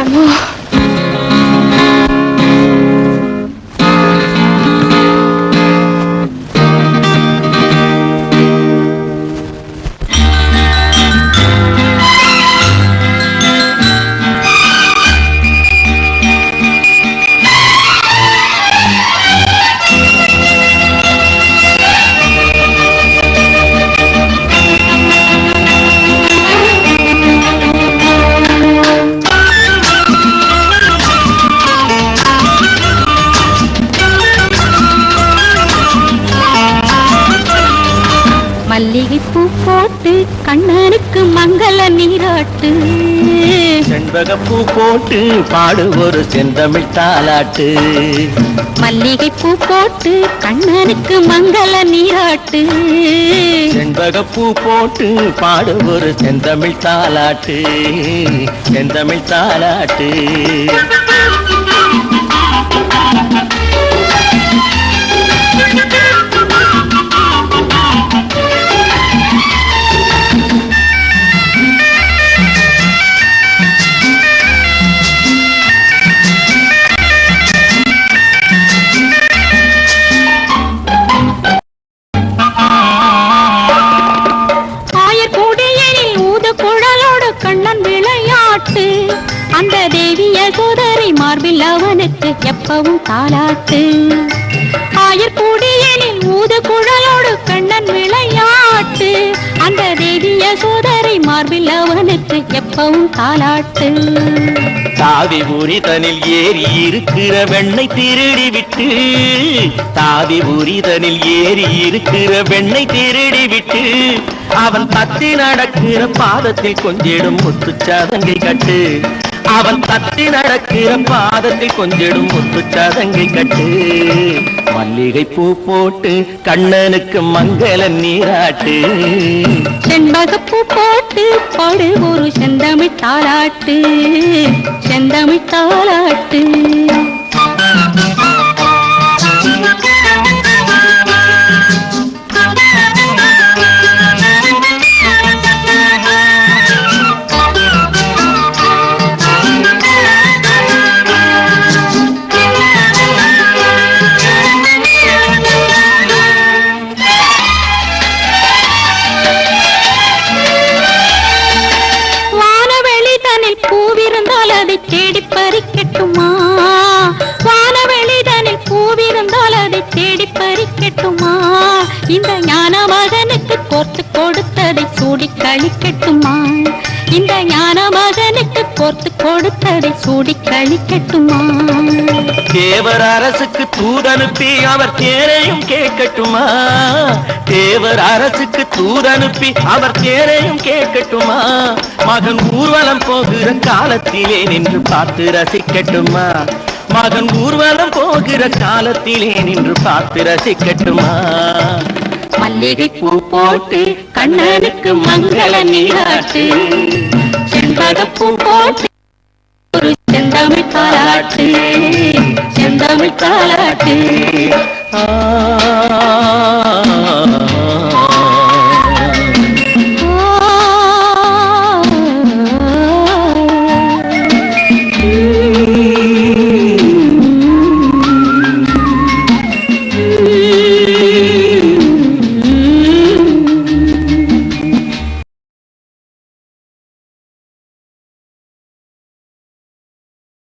Ramón. மல்லிகைப்பூ போட்டு கண்ணனுக்கு மங்கள நீராட்டு. செண்பகப்பூ போட்டு பாடு ஒரு செந்தமிழ் தாலாட்டு மல்லிகைப்பூ போட்டு கண்ணனுக்கு மங்கள நீராட்டு. செண்பகப்பூ போட்டு பாடு ஒரு செந்தமிழ் தாலாட்டு செந்தமிழ் தாலாட்டு விளையாட்டு அந்த தேவிய சோதரி மார்பில் அவனுக்கு எப்பவும் தாலாட்டு ஆயர் ஊது குழலோடு கண்ணன் விளையாட்டு. அந்த தேவிய சோதரி மார்பில் அவனுக்கு எப்பவும் தாலாட்டு. தாவி உரிதனில் ஏறி இருக்கிற வெண்ணை திருடி விட்டு தாவி உரிதனில் ஏறி இருக்கிற வெண்ணை திருடி விட்டு அவன் தத்தி நடக்கிற பாதத்தில் கொஞ்சிடும் முத்துச்சாதங்கை கட்டு. அவன் தட்டி நடக்கிற பாதத்தில் கொஞ்சிடும் முத்து சதங்கை கட்டு. மல்லிகை பூ போட்டு கண்ணனுக்கு மங்கள நீராட்டு. செண்பகப்பூ போட்டு பாடு ஒரு செந்தமிழ் தாளாட்டு. செந்தமிழ் தாளாட்டு. பறிக்கட்டுமா போர்த்து கொடுத்ததை சூடி கழிக்கட்டுமா? இந்த ஞான மகனுக்கு போர்த்து கொடுத்ததை சூடி கழிக்கட்டுமா? தேவர் அரசுக்கு தூதனுப்பி அவர் தேரையும் கேட்கட்டுமா? தேவர் அரசுக்கு தூதனுப்பி அவர் தேரையும் கேட்கட்டுமா? மகன் ஊர்வலம் போகிற காலத்திலே நின்று பார்த்து ரசிக்கட்டுமா? மகன் ஊர்வலம் போகிற காலத்திலே நின்று பார்த்து ரசிக்கட்டுமா? மல்லிகை பூ போட்டு கண்ணனுக்கு மங்கள நீராட்டு. செண்பக பூ போட்டு ஒரு செந்தமிழ் தாலாட்டு செந்தமிழ் தாலாட்டு ஆ.